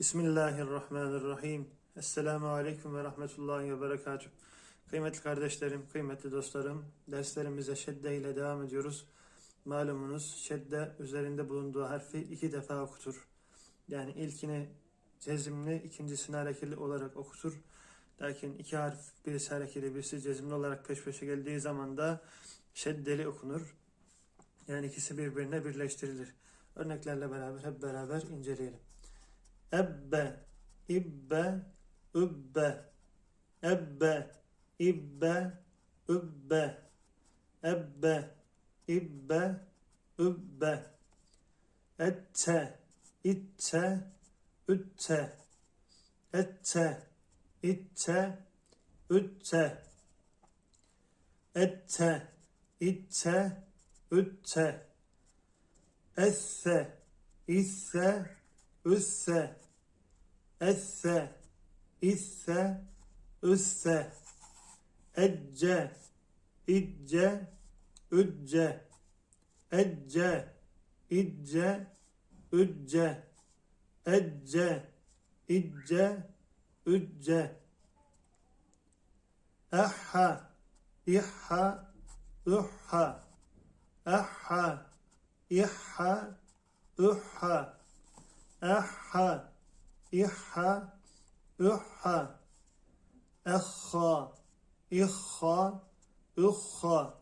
Bismillahirrahmanirrahim. Esselamu Aleyküm ve Rahmetullahi ve Berekatuhu. Kıymetli kardeşlerim, kıymetli dostlarım, derslerimize şedde ile devam ediyoruz. Malumunuz şedde üzerinde bulunduğu harfi iki defa okutur. Yani ilkini cezimli, ikincisini hareketli olarak okutur. Lakin iki harf, birisi hareketli, birisi cezimli olarak peş peşe geldiği zaman da şeddeli okunur. Yani ikisi birbirine birleştirilir. Örneklerle beraber hep beraber inceleyelim. Ebbe, ibbe, übbe, ebbe, ibbe, übbe, ebbe, ibbe, übbe, ette, itte, ütte, ette, itte, ütte, ette, itte, ütte, esse, isse, üsse, esse, isse, üsse, ecce, icce, ücce, ecce, icce, ücce, ecce, icce, ücce, ehha, ihha, uhha, ehha, ihha, uhha, أحا إحا أحا أخا إخا أخا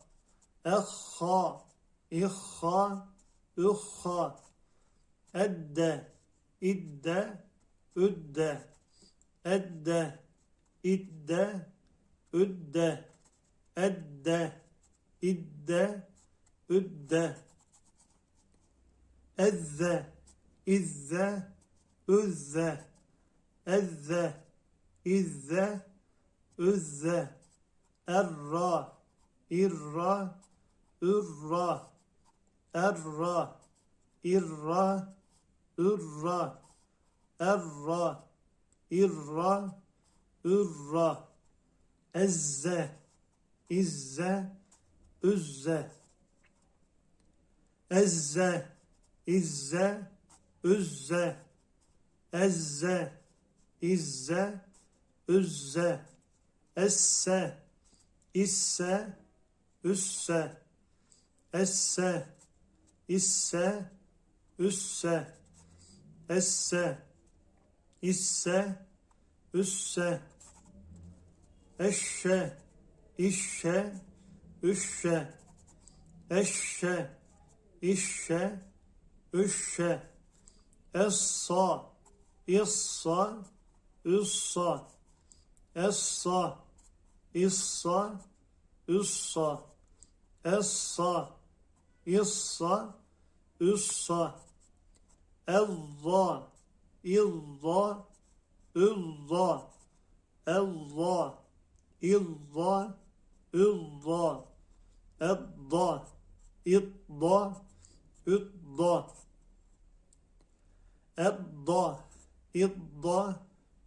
أخا إخا أخا أدى إدى أدى أدى إدى أدى أدى إدى أدى أذى izze, üzze, ezze, izze, üzze, erra, irra, ürra, erra, irra, ürra, erra, irra, ürra, ezze, izze, üzze, ezze, izze, üzze, ezze, izze, üzze, esse, isse, üsse, esse, isse, üsse, esse, isse, üsse, eşşe, işşe, üşşe, eşşe, işşe, üşşe, essa, issa, üssa, essa, issa, üssa, essa, issa, üssa, ezza, izza, üzza, ezza, izza, üzza, edda, idda, üdda, edda, idda,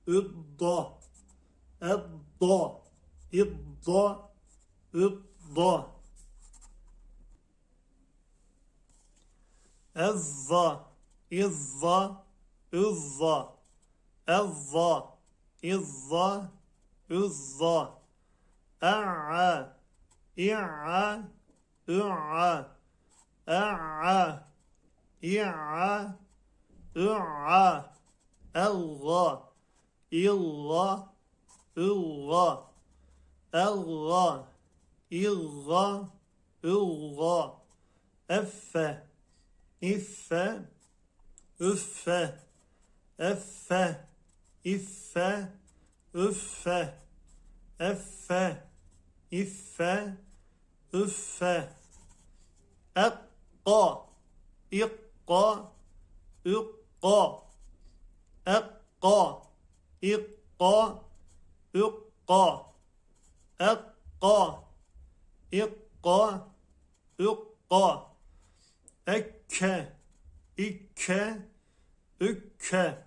üdda, edda, idda, üdda, ezza, izza, üzza, ezza, izza, üzza, e'a, i''a, ü'a, e'a, i''a, ü'a, elga, illa, illa, elga, illa, illa, effe, iffe, üffe, effe, iffe, üffe, effe, iffe, üffe, ekka, ikka, ükka, ekka, ikka, ükka, ekka, ikka, ükka, ekke, ikke, ükke,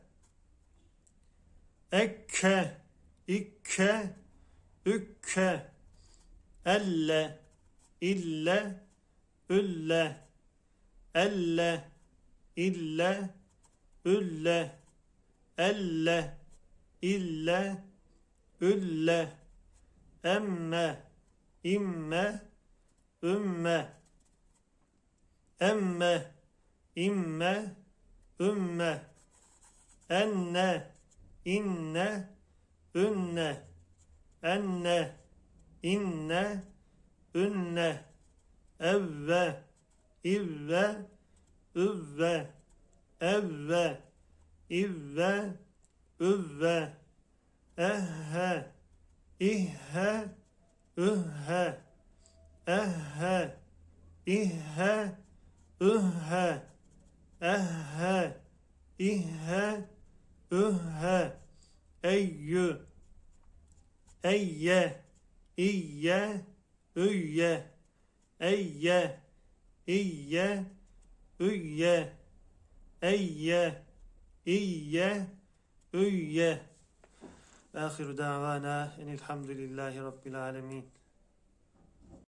ekke, ikke, ükke, elle, ille, ülle, elle, ille, ülle, elle, ille, ülle, emme, imme, ümme, emme, imme, ümme, enne, inne, ünne, enne, inne, ünne, evve, ivve, üvve, evve, ivve, üvve, ehhe, ihhe, ühhe, ehhe, ihhe, ühhe, ehhe, ihhe, ühhe, eyyü, eyye, iyye, üyye, eyye, iyye, üyye, eyye, iyye, üyye. Ahiru davana enilhamdülillahi rabbil alemin.